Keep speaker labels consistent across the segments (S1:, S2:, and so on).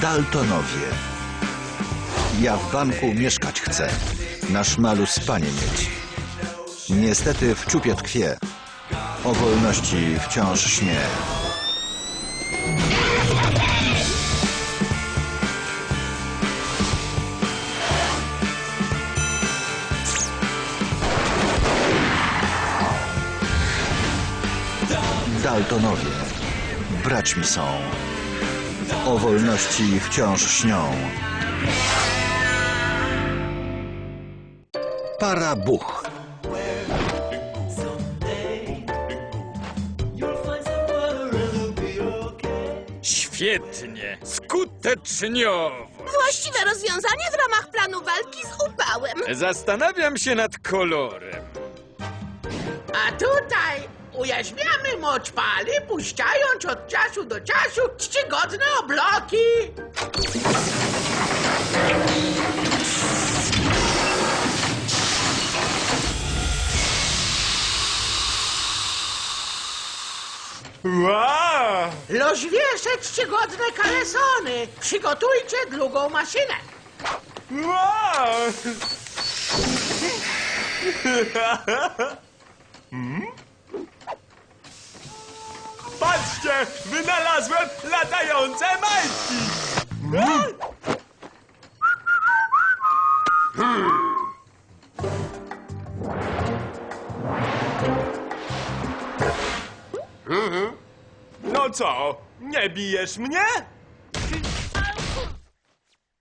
S1: Daltonowie. Ja w banku mieszkać chcę. Na szmalu spanie mieć. Niestety w czupie tkwie. O wolności wciąż śnie. Daltonowie. Braćmi są. O wolności wciąż śnią. Para buch.
S2: Świetnie, skuteczniowo.
S3: Właściwe rozwiązanie w ramach planu walki z upałem.
S2: Zastanawiam się nad kolorem.
S4: A tutaj ujaśniamy moc pali, puszczając od czasu do czasu czcigodne obloki.
S2: Wow!
S4: Lożwiesze czcigodne kalesony. Przygotujcie drugą maszynę.
S2: Wow! Patrzcie, wynalazłem latające majtki! No co, nie bijesz mnie?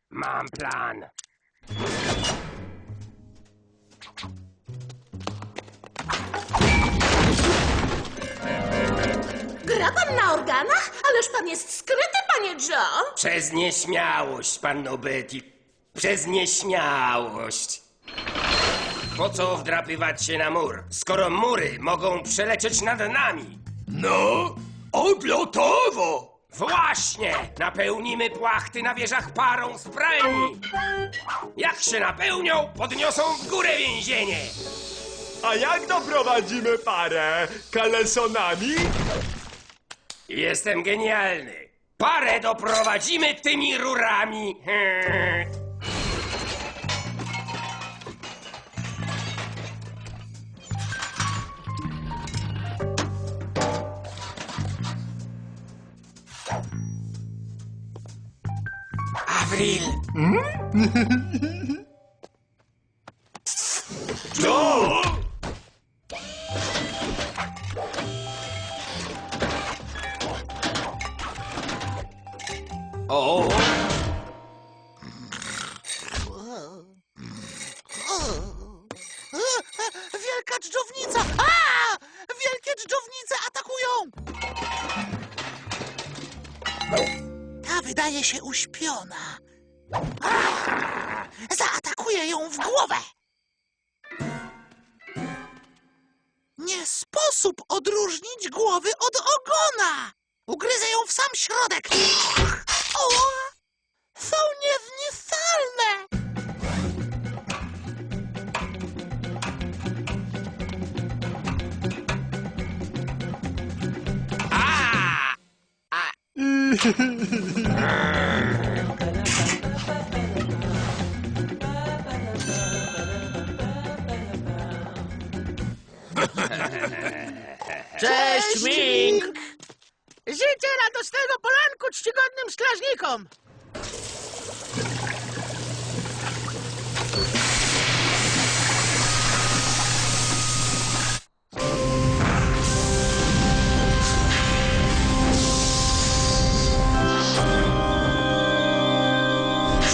S5: Mam plan.
S3: Gra pan na organach? Ależ pan jest skryty, panie Joe.
S5: Przez nieśmiałość, panno Betty. Przez nieśmiałość. Po co wdrapywać się na mur, skoro mury mogą przelecieć nad nami?
S2: No, odlotowo!
S5: Właśnie! Napełnimy płachty na wieżach parą z pralni. Jak się napełnią, podniosą w górę więzienie.
S2: A jak doprowadzimy parę kalesonami?
S5: Jestem genialny. Parę doprowadzimy tymi rurami. Avril,
S2: No!
S5: o,
S6: Wielka dżdżownica! Wielkie dżdżownice atakują! Ta wydaje się uśpiona. Zaatakuję ją w głowę! Nie sposób odróżnić głowy od ogona! Ugryzę ją w sam środek. O! Są niezniszczalne!
S4: Cześć, Ming! Strażnikom.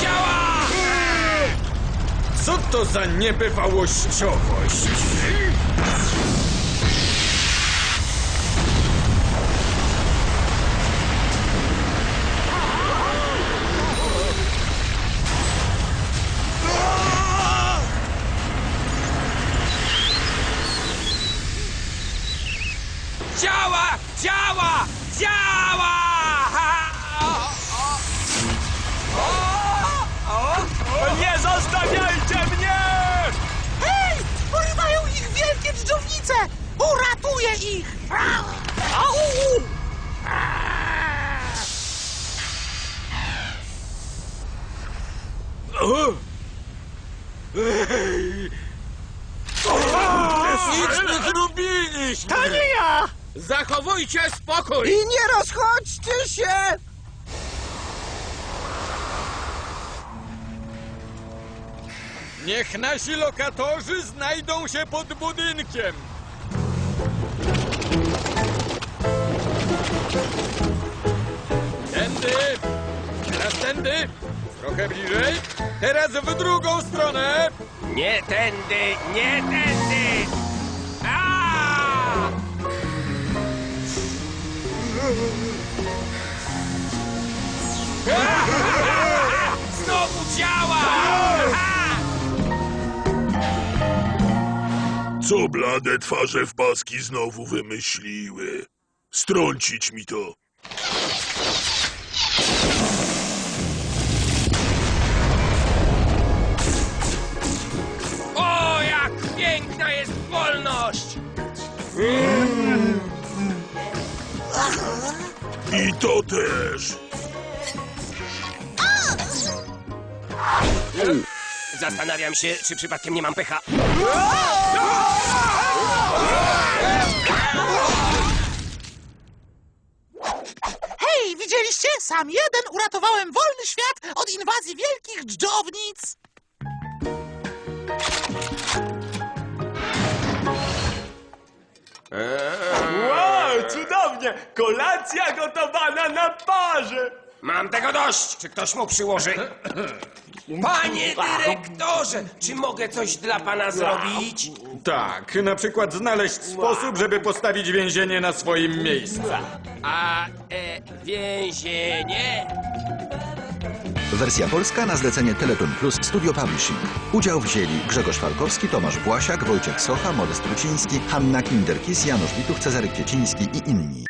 S5: działa!
S2: Co to za niebywałościowość?
S5: Nic
S2: nie
S6: zrobiliśmy! To nie ja!
S2: Zachowujcie spokój!
S6: I nie rozchodźcie się!
S2: Niech nasi lokatorzy znajdą się pod budynkiem! Tędy! Teraz tędy! Trochę bliżej! Teraz w drugą stronę!
S5: Nie tędy, nie tędy! A! Znowu działa!
S7: Co blade twarze w paski znowu wymyśliły? Strącić mi to. I to też.
S5: Zastanawiam się, czy przypadkiem nie mam pecha.
S6: Hej, widzieliście? Sam jeden uratowałem wolny świat od inwazji wielkich dżdżownic!
S2: Kolacja gotowana na parze!
S5: Mam tego dość! Czy ktoś mu przyłoży? Panie dyrektorze, czy mogę coś dla pana zrobić?
S2: Tak, na przykład znaleźć sposób, żeby postawić więzienie na swoim miejscu.
S5: A e, więzienie?
S1: Wersja polska na zlecenie Teleton Plus Studio Publishing. Udział wzięli Grzegorz Falkowski, Tomasz Błasiak, Wojciech Socha, Modest Ruciński, Hanna Kinderkis, Janusz Wituch, Cezary Kwieciński i inni.